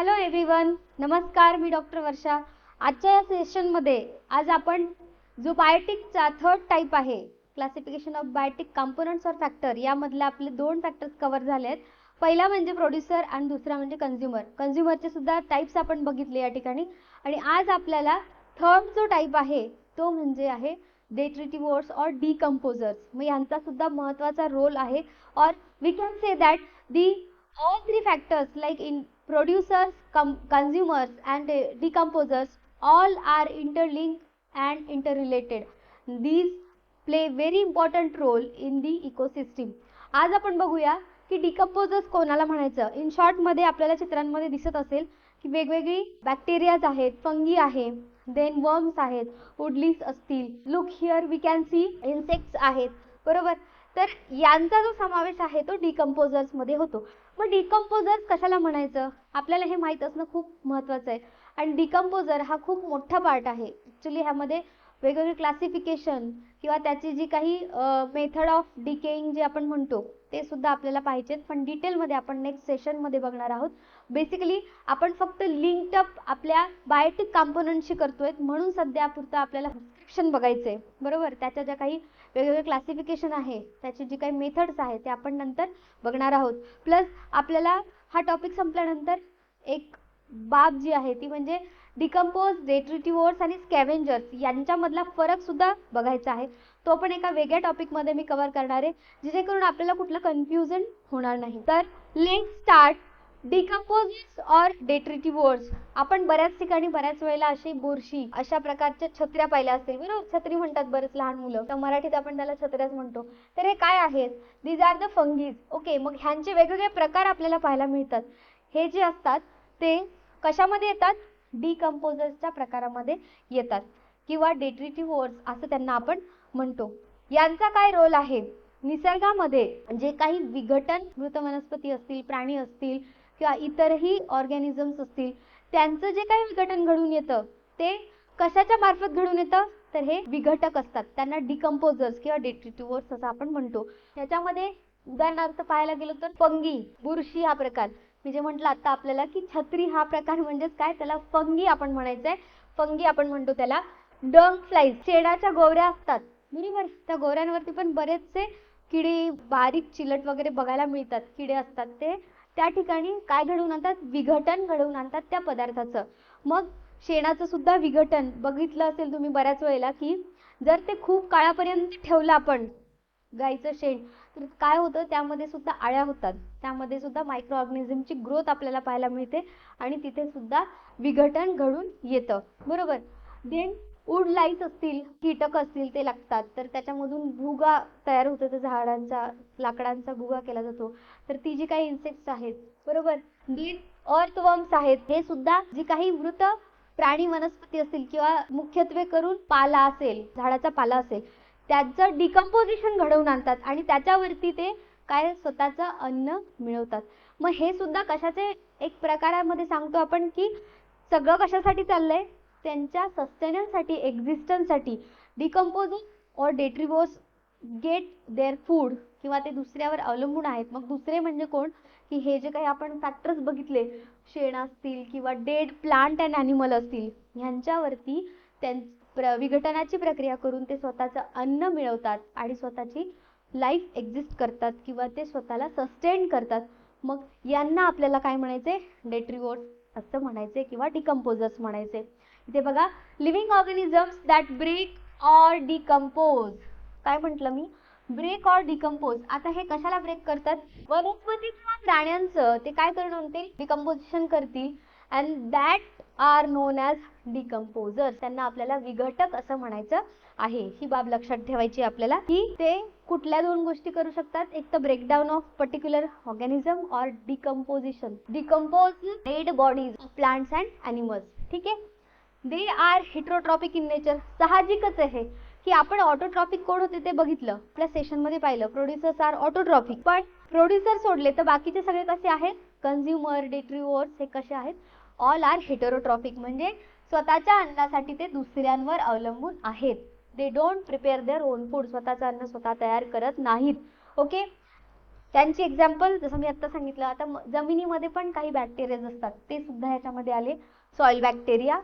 Hello everyone नमस्कार मी doctor वर्षा. आजच्या या सेशनमध्ये आज आपण जो बायोटिकचा थर्ड टाईप आहे. Classification of biotic components or factor यामधले आपले दोन फॅक्टर्स कव्हर झाले आहेत पहिला म्हणजे प्रोड्युसर आणि दुसरा म्हणजे कन्झ्युमर कन्झ्युमरचे सुद्धा टाईप्स आपण बघितले या ठिकाणी. आणि आज आपल्याला थर्ड जो टाईप आहे तो म्हणजे आहे डेट्रिटिव्होर्स और डिकम्पोजर्स मग यांचा सुद्धा महत्त्वाचा रोल आहे. और we can say that the all three factors like in producers com- consumers and uh, decomposers all are interlinked and interrelated. These play very important role in the ecosystem आज आपण बघूया की डिकम्पोजर्स कोणाला म्हणायचं? In शॉर्टमध्ये आपल्याला चित्रांमध्ये दिसत असेल की वेगवेगळी बॅक्टेरियाज आहेत फंगी आहे देन वर्म्स आहेत वुडलीस असतील. Look here we can see insects आहेत. बरोबर? तर यांचा जो समावेश आहे तो डिकम्पोजर्समध्ये होतो. मग डिकम्पोजर्स कशाला म्हणायचं? आपल्याला हे माहीत असणं खूप महत्त्वाचं आहे. आणि डिकम्पोजर हा खूप मोठा पार्ट आहे. ॲक्च्युली ह्यामध्ये वेगवेगळे क्लासिफिकेशन किंवा त्याची जी काही मेथड ऑफ डिकेईंग जे आपण म्हणतो ते सुद्धा आपल्याला पाहिजेत. पण डिटेलमध्ये आपण नेक्स्ट सेशनमध्ये बघणार आहोत. बेसिकली आपण फक्त लिंकअप आपल्या बायोटिक कॉम्पोनंटशी करतोय. म्हणून सध्या पुरतं आपल्याला प्रिस्क्रिप्शन बघायचं आहे बरोबर? त्याच्या ज्या काही वेगवेगळे क्लासिफिकेशन आहे त्याची जी काही मेथड्स आहे ते आपण नंतर बघणार आहोत. प्लस आपल्याला हा टॉपिक संपल्यानंतर एक बाब जी आहे ती म्हणजे डिकम्पोज डेट्रिटिव्होर्स आणि स्कॅव्हेंजर्स यांच्यामधला फरक सुद्धा बघायचा आहे. तो पण एका वेगळ्या टॉपिकमध्ये मी कव्हर करणार आहे जेणेकरून आपल्याला कुठलं कन्फ्युजन होणार नाही. तर लेट स्टार्ट डिकम्पोजिट्स और डेट्रिटिव्होर्स आपण बऱ्याच ठिकाणी बऱ्याच वेळेला अशी बुरशी अशा प्रकारच्या छत्र्या पाहिल्या असतील. बरोबर छत्री म्हणतात बरेच लहान मुलं. तर मराठीत आपण त्याला छत्र्याच म्हणतो. तर हे काय आहेत? These are the fungi okay मग ह्यांचे वेगवेगळे प्रकार आपल्याला पाहायला मिळतात. हे जे असतात ते कशामध्ये येतात? डिकम्पोजर्सच्या प्रकारामध्ये येतात. किंवा डेट्रिटिव्होर्स असं त्यांना आपण म्हणतो. यांचा काय रोल आहे? निसर्गामध्ये जे काही विघटन मृत वनस्पती असतील प्राणी असतील किंवा इतरही ऑर्गॅनिझम्स असतील त्यांचं जे काही विघटन घडून येतं ते कशाच्या मार्फत घडून येतं? तर हे विघटक असतात. त्यांना डिकम्पोजर्स किंवा डेट्रिटिव्होर्स असं आपण म्हणतो. त्याच्यामध्ये उदाहरणार्थ पाहायला गेलो तर पंगी बुरशी हा प्रकार. मी जे म्हटलं आता आपल्याला की छत्री हा प्रकार म्हणजेच काय? त्याला फंगी आपण म्हणायचंय. फंगी आपण म्हणतो त्याला. Dung flies. शेणाच्या गोवऱ्या असतात. बरोबर? त्या गोवऱ्यांवरती पण बरेचसे किडे बारीक चिलट वगैरे बघायला मिळतात. किडे असतात ते. त्या ठिकाणी काय घडवून आणतात? विघटन घडवून आणतात त्या पदार्थाचं. मग शेणाचं सुद्धा विघटन. बघितलं असेल तुम्ही बऱ्याच वेळेला की जर ते खूप काळापर्यंत ठेवलं आपण गाईचं शेण काय होतं त्यामध्ये सुद्धा आळ्या होतात. त्यामध्ये सुद्धा मायक्रो ऑर्गॅनिझमची ग्रोथ आपल्याला पाहायला मिळते आणि तिथे सुद्धा विघटन घडून येतं. बरोबर? देन वूड लाईस असतील कीटक असतील ते लागतात. तर त्याच्यामधून भुगा तयार होतो त्या झाडांचा लाकडांचा भुगा केला जातो. तर ती जी काही इन्सेक्ट्स आहेत बरोबर? देन अर्थवर्म्स आहेत. हे सुद्धा जी काही मृत प्राणी वनस्पती असतील किंवा मुख्यत्वे करून पाला असेल झाडाचा पाला असेल त्याचं डिकम्पोजिशन घडवून आणतात आणि त्याच्यावरती ते काय स्वतःचं अन्न मिळवतात. मग हे सुद्धा कशाचे एक प्रकारामध्ये सांगतो आपण की सगळं कशासाठी चाललंय? त्यांच्या सस्टेनन्ससाठी एक्झिस्टन्ससाठी डिकम्पोजिंग और डेट्रिवोस गेट देअर फूड किंवा ते दुसऱ्यावर अवलंबून आहेत. मग दुसरे म्हणजे कोण? की हे जे काही आपण फॅक्टर्स बघितले शेण असतील किंवा डेड प्लांट अँड ॲनिमल असतील ह्यांच्यावरती त्यां प्र विघटनाची प्रक्रिया करून ते स्वतःचं अन्न मिळवतात आणि स्वतःची लाईफ एक्झिस्ट करतात किंवा ते स्वतःला सस्टेन करतात. मग यांना आपल्याला काय म्हणायचे? डेट्रिवोर्स असं म्हणायचे किंवा डिकम्पोजर्स म्हणायचे. इथे बघा living organisms that break or decompose काय म्हटलं मी? ब्रेक ऑर डिकम्पोज आता हे कशाला ब्रेक करतात? वनस्पती किंवा प्राण्यांचं ते काय करणं होते डिकम्पोजिशन करतील. And that are known as decomposer त्यांना आपल्याला विघटक असं म्हणायचं आहे. ही बाब लक्षात ठेवायची आपल्याला की ते कुठल्या दोन गोष्टी करू शकतात. एक तर breakdown of particular organism or decomposition decompose dead bodies plants and animals ठीक आहे? They are heterotrophic in nature साहजिकच आहे की आपण ऑटोट्रॉपिक कोण होते ते बघितलं. आपल्या सेशनमध्ये पाहिलं. प्रोड्युसर्स आर ऑटोट्रॉपिक पण प्रोड्युसर सोडले तर बाकीचे सगळे कसे आहेत? कन्झ्युमर डेट्रिवर्स हे कसे आहेत? ऑल आर हेटरोट्रॉपिक म्हणजे स्वतःच्या अन्नासाठी ते दुसऱ्यांवर अवलंबून आहेत. They don't prepare their own food स्वतःचं अन्न स्वतः तयार करत नाहीत. ओके त्यांची एक्झाम्पल जसं मी आत्ता सांगितलं आता जमिनीमध्ये पण काही बॅक्टेरियाज असतात. ते सुद्धा याच्यामध्ये आले. सॉइल बॅक्टेरिया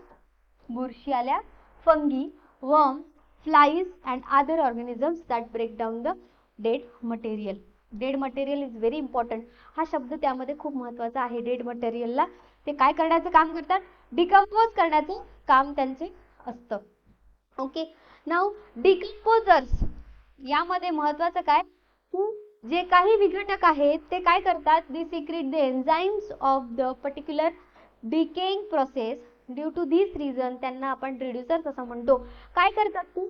बुरशी आल्या fungi worm flies and other organisms that break down the dead material dead material is very important हा शब्द त्यामध्ये खूप महत्त्वाचा आहे. डेड मटेरियलला ते काय करण्याचं काम करतात? डिकम्पोज करण्याचं काम त्यांचे असतं. ओके नाव डिकम्पोजर्स यामध्ये महत्वाचं काय? की जे काही विघटक आहेत ते काय करतात? The secrete the enzymes of the particular decaying process due to this reason त्यांना आपण रिड्युसर्स असं म्हणतो. काय करतात ते?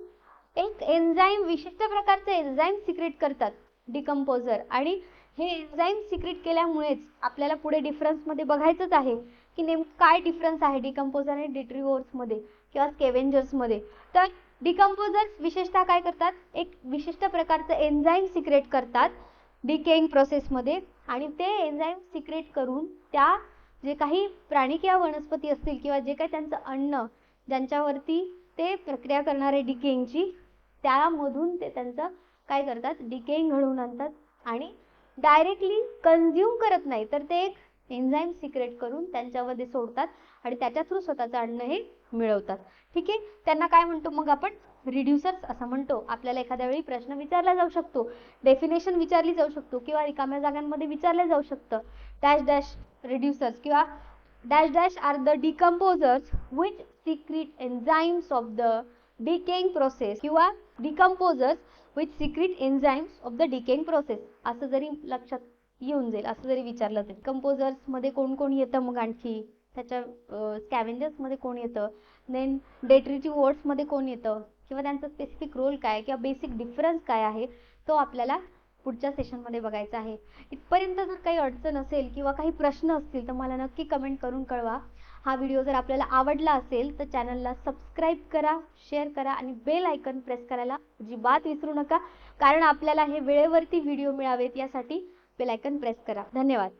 एक एन्झाईम विशिष्ट प्रकारचे एन्झाईम सिक्रेट करतात. डिकम्पोजर आणि हे एन्झाईम सिक्रेट केल्यामुळेच आपल्याला पुढे डिफरन्समध्ये बघायचंच आहे की नेमकं काय डिफरन्स आहे डिकम्पोजर आणि डिट्रिओर्समध्ये किंवा स्केवेंजर्समध्ये तर डिकम्पोजर्स विशेषतः काय करतात? एक विशिष्ट प्रकारचं एन्झाईम सिक्रेट करतात डिकेइंग प्रोसेसमध्ये आणि ते एन्झाईम सिक्रेट करून त्या जे काही प्राणी किंवा वनस्पती असतील किंवा जे काही त्यांचं अन्न ज्यांच्यावरती ते प्रक्रिया करणारे डिकेइंगची त्यामधून ते त्यांचं काय करतात? डिकेईंग घडवून आणतात आणि डायरेक्टली कन्झ्युम करत नाही. तर ते एक एन्झाईम सिक्रेट करून त्यांच्यामध्ये सोडतात आणि त्याच्या थ्रू स्वतःचं अन्न हे मिळवतात. ठीक आहे? त्यांना काय म्हणतो मग आपण? रिड्युसर्स असं म्हणतो. आपल्याला एखाद्या वेळी प्रश्न विचारला जाऊ शकतो. डेफिनेशन विचारली जाऊ शकतो किंवा रिकाम्या जागांमध्ये विचारलं जाऊ शकतं. डॅश डॅश रिड्युसर्स किंवा dash dash are the decomposers which secrete enzymes of the decaying process किंवा decomposers with secrete enzymes of the decaying process असं जरी लक्षात येऊन जाईल असं जरी विचारलं जाईल कंपोजर्समध्ये कोण कोण येतं मग आणखी? त्याच्या स्कॅव्हेंजर्समध्ये कोण येतं? देन डेट्रिटिव्ह वर्ड्समध्ये कोण येतं? किंवा त्यांचा स्पेसिफिक रोल काय? किंवा बेसिक डिफरन्स काय आहे? तो आपल्याला पुढच्या सेशनमध्ये बघायचा आहे. इथपर्यंत जर काही अडचण असेल किंवा काही प्रश्न असतील तर मला नक्की कमेंट करून कळवा. हा व्हिडिओ जर आपल्याला आवडला असेल तर चॅनलला सबस्क्राईब करा शेअर करा आणि बेल आयकन प्रेस करायला अजिबात विसरू नका. कारण आपल्याला हे वेळेवरती व्हिडिओ मिळावेत यासाठी बेल आयकन प्रेस करा. धन्यवाद.